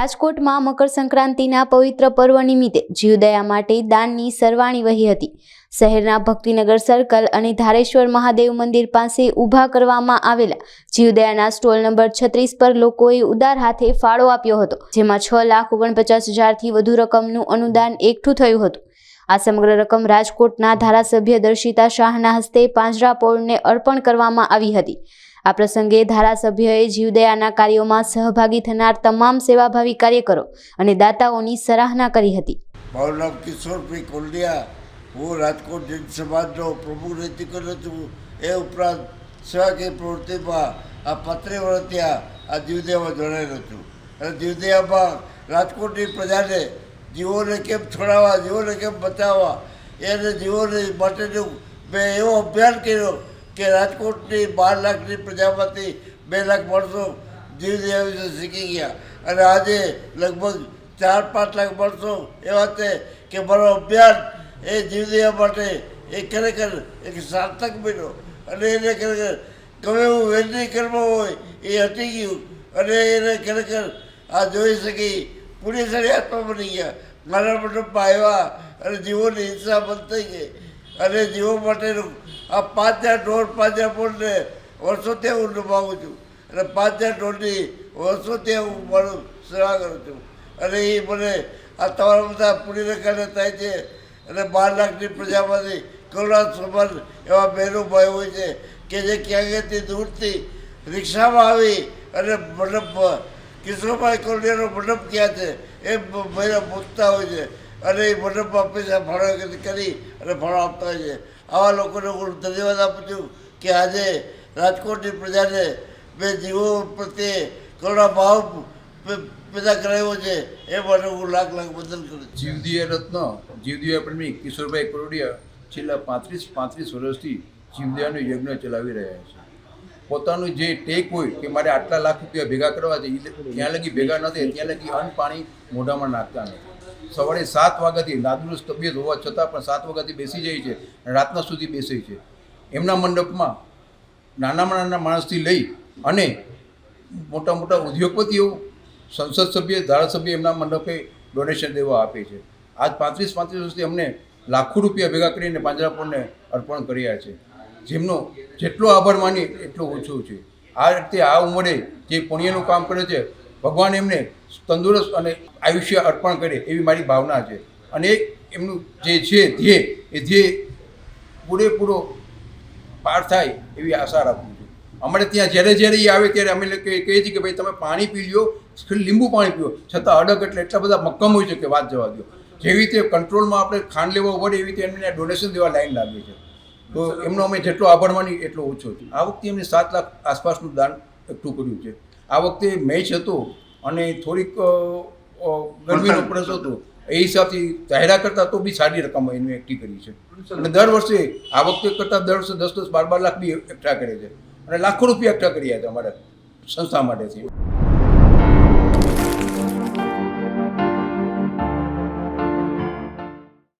રાજકોટમાં મકર સંક્રાંતિના પવિત્ર પર્વ નિમિત્તે જીવદયા માટે દાનની સરવાણી વહી હતી. શહેરના ભક્તિનગર સર્કલ અને ધારેશ્વર મહાદેવ મંદિર પાસે ઊભા કરવામાં આવેલા જીવદયાના સ્ટોલ નંબર છત્રીસ પર લોકોએ ઉદાર હાથે ફાળો આપ્યો હતો, જેમાં છ લાખ ઓગણપચાસ હજારથી વધુ રકમનું અનુદાન એકઠું થયું હતું. આ સમગ્ર રકમ રાજકોટના ધારાસભ્ય દર્શિતા શાહના હસ્તે પાંજરાપોળને અર્પણ કરવામાં આવી હતી. આ પ્રસંગે ધારાસભ્યએ જીવદયાના કાર્યોમાં સહભાગી થનાર તમામ સેવાભાવી કાર્યકરો અને દાતાઓની સરાહના કરી હતી. મારું નામ કિશોરભાઈ કોલિયા હું રાજકોટ જૈન સમાજનો પ્રમુખ નૈતિક છું. એ ઉપરાંત સેવાકીય પ્રવૃત્તિમાં આ પત્રી વર્ષથી આ જીવદયામાં જોડાયેલો છું. અને જીવદયામાં રાજકોટની પ્રજાને જીવોને કેમ છોડાવવા, જીવોને કેમ બચાવવા, એને જીવોને માટેનું મેં એવો અભિયાન કર્યો કે રાજકોટની બાર લાખની પ્રજામાંથી બે લાખ માણસો જીવદયા વિશે શીખી ગયા. અને આજે લગભગ ચાર, પાંચ લાખ માણસો એવા છે કે મારો અભિયાન એ જીવદયા માટે એ ખરેખર એક સાર્થક બન્યો. અને એને ખરેખર ગમે એવું વહેલી કર્મ હોય એ હટી ગયું. અને એને ખરેખર આ જોઈ શકી પુણ્યશાળી આત્મા બની ગયા. મારા મંડપમાં આવ્યા અને જીવોની હિંસા બંધ થઈ ગઈ. અને જીવો માટેનું આ પાંચ હજાર ઢોર પાંચ હજાર પોળને વર્ષોથી હું નિભાવું છું. અને પાંચ હજાર ઢોરની વર્ષોથી હું મારું સેવા કરું છું. અને એ મને આ તમારા બધા પુણ્યને કારણે થાય છે. અને બાર લાખની પ્રજામાંથી કરુણા સમાન એવા બહેનો ભાઈ હોય છે કે જે ક્યાંકથી દૂરથી રિક્ષામાં આવી અને મંડપ, કિશોરભાઈ કોલિયાનો મંડપ ક્યાં છે એ મહિલા પૂછતા હોય છે. અને એ મંડપમાં પૈસા ફાળો કરી અને ફાળો આપતા હોય છે. આવા લોકોને હું ધન્યવાદ આપું છું કે આજે રાજકોટની પ્રજાને બે જીવો પ્રત્યે કરુણા ભાવ પેદા કરાવ્યો છે, એ માટે હું લાખ લાખ બદલ કરું જીવદિયા રત્ન, જીવદીય પ્રેમી કિશોરભાઈ કરોડિયા છેલ્લા પાંત્રીસ પાંત્રીસ વર્ષથી જીવદયાનો યજ્ઞ ચલાવી રહ્યા છે. પોતાનું જે ટેક હોય કે મારે આટલા લાખ રૂપિયા ભેગા કરવા છે ત્યાં લગી ભેગા નથી ત્યાં લગી અન્ન પાણી મોઢામાં નાખતા નથી સવારે સાત વાગ્યાથી, નાદુરસ્ત તબિયત હોવા છતાં પણ સાત વાગ્યાથી બેસી જાય છે રાતના સુધી બેસે છે. એમના મંડપમાં નાનામાં નાના માણસથી લઈ અને મોટા મોટા ઉદ્યોગપતિઓ, સંસદ સભ્ય, ધારાસભ્ય એમના મંડપે ડોનેશન દેવા આપે છે. આજ પાંત્રીસ પાંત્રીસ વર્ષથી અમને લાખો રૂપિયા ભેગા કરીને પાંજરાપોળને અર્પણ કર્યા છે. જેમનો જેટલો આભાર માની એટલો ઓછો છે. આ રીતે આ ઉંમરે જે પુણ્યનું કામ કરે છે, ભગવાન એમને તંદુરસ્ત અને આયુષ્ય અર્પણ કરે એવી મારી ભાવના છે. અને એમનું જે છે ધ્યેય, એ ધ્યેય પૂરેપૂરો પાર થાય એવી આશા રાખું છું. અમારે ત્યાં જ્યારે જ્યારે એ આવે ત્યારે અમે કહીએ છીએ કે ભાઈ, તમે પાણી પી લ્યો લીંબુ પાણી પીઓ, છતાં અડગ એટલે એટલા બધા મક્કમ હોય છે કે વાત જવા દો જેવી રીતે કંટ્રોલમાં આપણે ખાંડ લેવા પડે એવી રીતે એમને ડોનેશન દેવા લાઈન લાગે છે. તો એમનો અમે જેટલો આભાર માની એટલો ઓછો છે આ વખતે એમને સાત લાખ આસપાસનું દાન એકઠું કર્યું છે. આ વખતે મેચ હતો અને થોડીક ગરમીનો પ્રશ્ન હતો. એ હિસાબથી જાહેરા કરતાં તો બી સારી રકમ એનું એકઠી કરી છે. અને દર વર્ષે આ વખતે કરતાં દર વર્ષે દસ દસ બાર બાર લાખ બી એકઠા કરે છે. અને લાખો રૂપિયા એકઠા કર્યા છે અમારા સંસ્થા માટેથી